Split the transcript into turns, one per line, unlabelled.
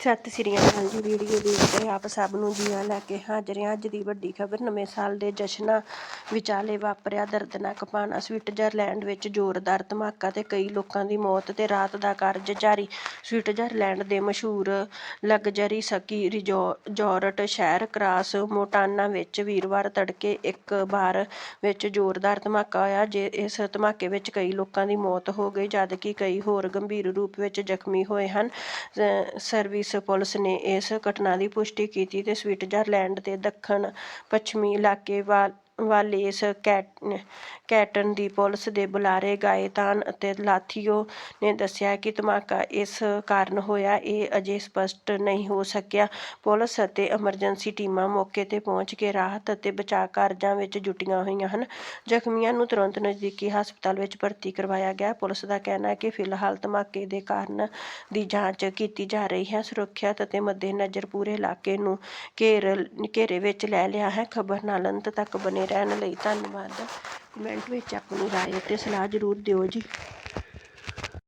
ਸਤਿ ਸ੍ਰੀ ਅਕਾਲ ਜੀ ਵੀਡੀਓ ਦੇਖ ਦੇਖਦੇ ਆਪ ਸਭ ਨੂੰ ਜੀਆਂ ਲੈ ਕੇ ਹਾਜ਼ਰ ਹਾਂ। ਅੱਜ ਦੀ ਵੱਡੀ ਖਬਰ, ਨਵੇਂ ਸਾਲ ਦੇ ਜਸ਼ਨਾਂ ਵਿਚਾਲੇ ਵਾਪਰਿਆ ਦਰਦਨਾਕ ਪਾਣਾ ਸਵਿਟਜ਼ਰਲੈਂਡ ਵਿੱਚ ਜ਼ੋਰਦਾਰ ਧਮਾਕਾ ਤੇ ਕਈ ਲੋਕਾਂ ਦੀ ਮੌਤ ਤੇ ਰਾਤ ਦਾ ਕਾਰਜ ਜਾਰੀ। ਸਵਿਟਜ਼ਰਲੈਂਡ ਦੇ ਮਸ਼ਹੂਰ ਲਗਜ਼ਰੀ ਸਕੀ ਰਿਜ਼ੋਰਟ ਸ਼ਹਿਰ ਕਰਾਸ ਮੋਟਾਨਾ ਵਿੱਚ ਵੀਰਵਾਰ ਤੜਕੇ ਇੱਕ ਬਾਰ ਵਿੱਚ ਜ਼ੋਰਦਾਰ ਧਮਾਕਾ ਹੋਇਆ, ਜੇ ਇਸ ਧਮਾਕੇ ਵਿੱਚ ਕਈ ਲੋਕਾਂ ਦੀ ਮੌਤ ਹੋ ਗਈ, ਜਦਕਿ ਕਈ ਹੋਰ ਗੰਭੀਰ ਰੂਪ ਵਿੱਚ ਜ਼ਖਮੀ ਹੋਏ ਹਨ। ਸਰਵਿਸ ਸਰਵਿਸ ਪੁਲਿਸ ਨੇ ਇਸ ਘਟਨਾ ਦੀ ਪੁਸ਼ਟੀ ਕੀਤੀ ਤੇ ਸਵਿਟਜ਼ਰਲੈਂਡ ਦੇ ਦੱਖਣ ਪੱਛਮੀ ਇਲਾਕੇ ਵਾ ਵਾਲੇਸ ਕੈਟ ਕੈਟਨ ਦੀ ਪੁਲਿਸ ਦੇ ਬੁਲਾਰੇ ਗਾਏਤਾਨ ਅਤੇ ਲਾਥੀਓ ਨੇ ਦੱਸਿਆ ਕਿ ਧਮਾਕਾ ਇਸ ਕਾਰਨ ਹੋਇਆ, ਇਹ ਅਜੇ ਸਪਸ਼ਟ ਨਹੀਂ ਹੋ ਸਕਿਆ। ਪੁਲਿਸ ਅਤੇ ਐਮਰਜੈਂਸੀ ਟੀਮਾਂ ਮੌਕੇ ਤੇ ਪਹੁੰਚ ਕੇ ਰਾਹਤ ਅਤੇ ਬਚਾਅ ਕਾਰਜਾਂ ਵਿੱਚ ਜੁਟੀਆਂ ਹੋਈਆਂ ਹਨ। ਜ਼ਖਮੀਆਂ ਨੂੰ ਤੁਰੰਤ ਨਜ਼ਦੀਕੀ ਹਸਪਤਾਲ ਵਿੱਚ ਭਰਤੀ ਕਰਵਾਇਆ ਗਿਆ। ਪੁਲਿਸ ਦਾ ਕਹਿਣਾ ਹੈ ਕਿ ਫਿਲਹਾਲ ਧਮਾਕੇ ਦੇ ਕਾਰਨ ਦੀ ਜਾਂਚ ਕੀਤੀ ਜਾ ਰਹੀ ਹੈ। ਸੁਰੱਖਿਅਤ ਅਤੇ ਮੱਦੇਨਜ਼ਰ ਪੂਰੇ ਇਲਾਕੇ ਨੂੰ ਘੇਰ, ਘੇਰੇ ਵਿੱਚ ਲੈ ਲਿਆ ਹੈ। ਖਬਰ ਨਾਲ ਅੰਤ ਤੱਕ ਬਨੇ ਰਹਿਣ ਲਈ ਧੰਨਵਾਦ। ਕਮੈਂਟ ਵਿੱਚ ਆਪਣੀ ਰਾਏ ਅਤੇ ਸਲਾਹ ਜ਼ਰੂਰ ਦਿਓ ਜੀ।